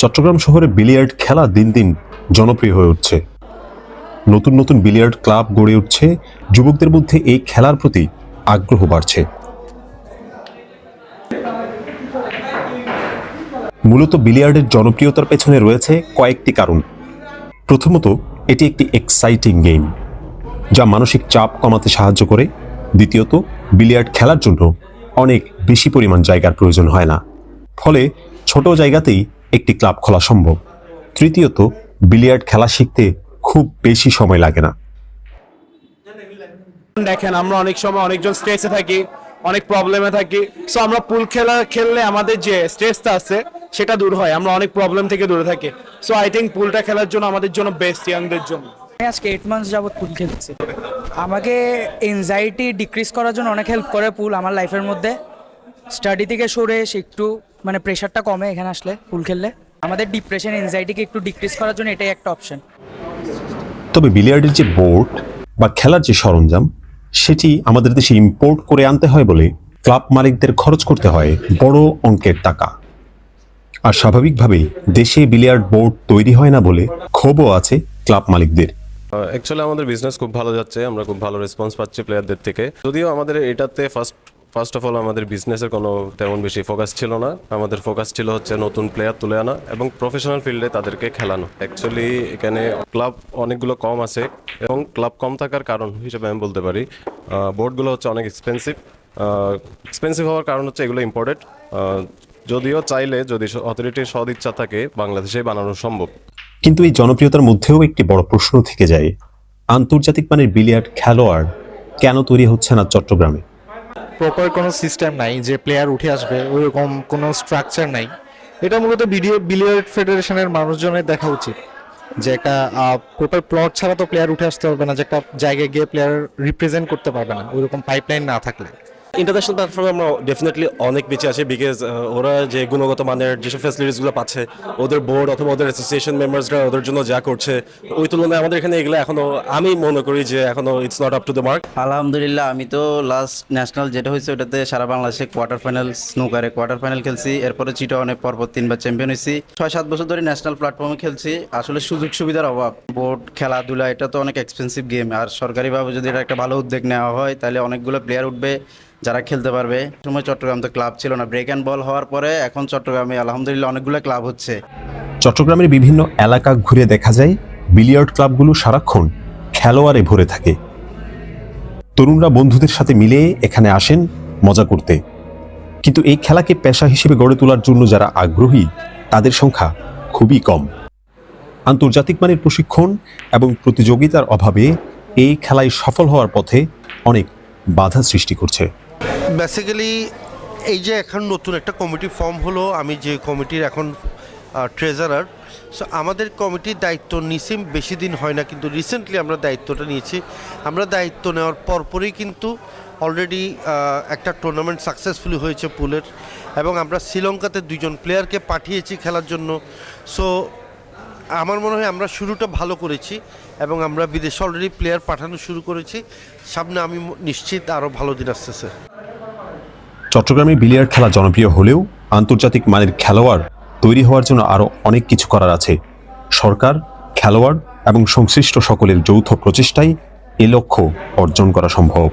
চট্টগ্রাম শহরে বিলিয়ার্ড খেলা দিন দিন জনপ্রিয় হয়ে উঠছে। নতুন নতুন বিলিয়ার্ড ক্লাব গড়ে উঠছে, যুবকদের মধ্যে এই খেলার প্রতি আগ্রহ বাড়ছে। মূলত বিলিয়ার্ডের জনপ্রিয়তার পেছনে রয়েছে কয়েকটি কারণ। প্রথমত, এটি একটি এক্সাইটিং গেম যা মানসিক চাপ কমাতে সাহায্য করে। দ্বিতীয়ত, বিলিয়ার্ড খেলার জন্য অনেক বেশি পরিমাণ জায়গার প্রয়োজন হয় না। ফলে ছোট জায়গাতেই একটি ক্লাব খোলা সম্ভব। তৃতীয়ত বিলিয়ার্ড খেলা শিখতে খুব বেশি সময় লাগে না। দেখেন আমরা অনেক সময় অনেকজন স্ট্রেসে থাকি অনেক প্রবলেমে থাকি। সো আমরা পুল খেলা খেললে আমাদের যে স্ট্রেসটা আছে সেটা দূর হয়। আমরা অনেক প্রবলেম থেকে দূরে থাকি। সো আই থিঙ্ক পুলটা খেলার জন্য আমাদের জন্য বেস্ট ইয়াংদের জন্য। আমি আজকে এইট মান্থস যাবত পুল খেলছি। আমাকে এনজাইটি ডিক্রিজ করার জন্য অনেক হেল্প করে পুল আমার লাইফের মধ্যে। স্টাডি থেকে সরে এসে একটু মানে প্রেশারটা কমে এখানে আসলে পুল খেললে। আমাদের ডিপ্রেশন এনজাইটিকে একটু ডিক্রিজ করার জন্য এটাই একটা অপশন তবে বিলিয়ার্ডের যে বোর্ড বা খেলার যে সরঞ্জাম সেটি আমাদের দেশে ইম্পোর্ট করে আনতে হয় বলে ক্লাব মালিকদের খরচ করতে হয় বড় অঙ্কের টাকা। আর স্বাভাবিকভাবেই দেশে বিলিয়ার্ড বোর্ড তৈরি হয় না বলে ক্ষোভও আছে ক্লাব মালিকদের। অ্যাকচুয়ালি আমাদের বিজনেস খুব ভালো যাচ্ছে আমরা খুব ভালো রেসপন্স পাচ্ছি প্লেয়ারদের থেকে। যদিও আমাদের এটাতে ফার্স্ট ফার্স্ট অফ অল আমাদের বিজনেসের কোনো তেমন বেশি ফোকাস ছিল না। আমাদের ফোকাস ছিল হচ্ছে নতুন প্লেয়ার তুলে আনা এবং প্রফেশনাল ফিল্ডে তাদেরকে খেলানো। অ্যাকচুয়ালি এখানে ক্লাব অনেকগুলো কম আছে এবং ক্লাব কম থাকার কারণ হিসেবে আমি বলতে পারি বোর্ডগুলো হচ্ছে অনেক এক্সপেন্সিভ এক্সপেন্সিভ হওয়ার কারণ হচ্ছে এগুলো ইম্পোর্টেড যদিও চাইলে যদি অথরিটির সদ ইচ্ছা থাকে বাংলাদেশে বানানো সম্ভব। কিন্তু এই জনপ্রিয়তার মধ্যেও একটি বড় প্রশ্ন থেকে যায়। আন্তর্জাতিক মানের বিলিয়ার্ড খেলোয়াড় কেন তৈরি হচ্ছে না চট্টগ্রামে? প্রপার কোনো সিস্টেম নাই, যে প্লেয়ার উঠে আসবে, ওইরকম কোনো স্ট্রাকচার নাই। এটা মূলত বিডিও বিলিয়ার্ড ফেডারেশনের মানুষজনের দেখা উচিত। যে একটা প্রপার প্লট ছাড়া তো প্লেয়ার উঠে আসতে পারবে না, যে একটা জায়গায় গিয়ে প্লেয়ার রিপ্রেজেন্ট করতে পারবে না, ওইরকম পাইপলাইন না থাকলে। ইন্টারন্যাশনাল প্ল্যাটফর্মে আমরা ডেফিনেটলি অনেক বেঁচে আছি বিকজ ওরা যে গুণগত মানের যেসব ফ্যাসিলিটিসগুলো পাচ্ছে, ওদের বোর্ড অথবা ওদের অ্যাসোসিয়েশন মেম্বার্সরা ওদের জন্য যা করছে, ওই তুলনায় আমাদের এখানে এগুলো এখনও, আমি মনে করি যে এখনও it's not up to the mark আলহামদুলিল্লাহ, আমি তো লাস্ট ন্যাশনাল যেটা হয়েছে ওটাতে সারা বাংলাদেশে কোয়ার্টার ফাইনাল স্নুকারে কোয়ার্টার ফাইনাল খেলছি, এরপরে চিটাগনে পরপর তিনবার চ্যাম্পিয়ন হয়েছি। ছয় সাত বছর ধরে ন্যাশনাল প্ল্যাটফর্মে খেলছি, আসলে সুযোগ সুবিধার অভাব। বোর্ড খেলাধুলা, এটা তো অনেক এক্সপেন্সিভ গেম আর সরকারিভাবে যদি এটা একটা ভালো উদ্যোগ নেওয়া হয়, তাহলে অনেকগুলো প্লেয়ার উঠবে। যারা খেলতে পারবে। সময় চট্টগ্রাম তো ক্লাব ছিল না। ব্রেক অ্যান্ড বল হওয়ার পরে এখন চট্টগ্রামে আলহামদুলিল্লাহ অনেকগুলো ক্লাব হচ্ছে। চট্টগ্রামের বিভিন্ন এলাকা ঘুরে দেখা যায়, বিলিয়ার্ড ক্লাবগুলো সারাক্ষণ খেলোয়াড়ে ভরে থাকে। তরুণরা বন্ধুদের সাথে মিলে এখানে আসেন মজা করতে। কিন্তু এই খেলাকে পেশা হিসেবে গড়ে তোলার জন্য যারা আগ্রহী, তাদের সংখ্যা খুবই কম। আন্তর্জাতিক মানের প্রশিক্ষণ এবং প্রতিযোগিতার অভাবে এই খেলায় সফল হওয়ার পথে অনেক বাধা সৃষ্টি করছে। বেসিক্যালি এই যে এখন নতুন একটা কমিটি ফর্ম হলো, আমি যে কমিটির এখন ট্রেজারার সো আমাদের কমিটির দায়িত্ব নিছি বেশি দিন হয় না, কিন্তু রিসেন্টলি আমরা দায়িত্বটা নিয়েছি। আমরা দায়িত্ব নেওয়ার পরপরই কিন্তু অলরেডি একটা টুর্নামেন্ট সাকসেসফুলি হয়েছে পুলের, এবং আমরা শ্রীলঙ্কাতে দুজন প্লেয়ারকে পাঠিয়েছি খেলার জন্য। সো আমার মনে হয় আমরা শুরুটা ভালো করেছি, এবং আমরা বিদেশে অলরেডি প্লেয়ার পাঠানো শুরু করেছি। সামনে আমি নিশ্চিত আরও ভালো দিন আসতেছে। চট্টগ্রামে বিলিয়ার খেলা জনপ্রিয় হলেও আন্তর্জাতিক মানের খেলোয়াড় তৈরি হওয়ার জন্য আরও অনেক কিছু করার আছে। সরকার, খেলোয়াড় এবং সংশ্লিষ্ট সকলের যৌথ প্রচেষ্টায় এ লক্ষ্য অর্জন করা সম্ভব।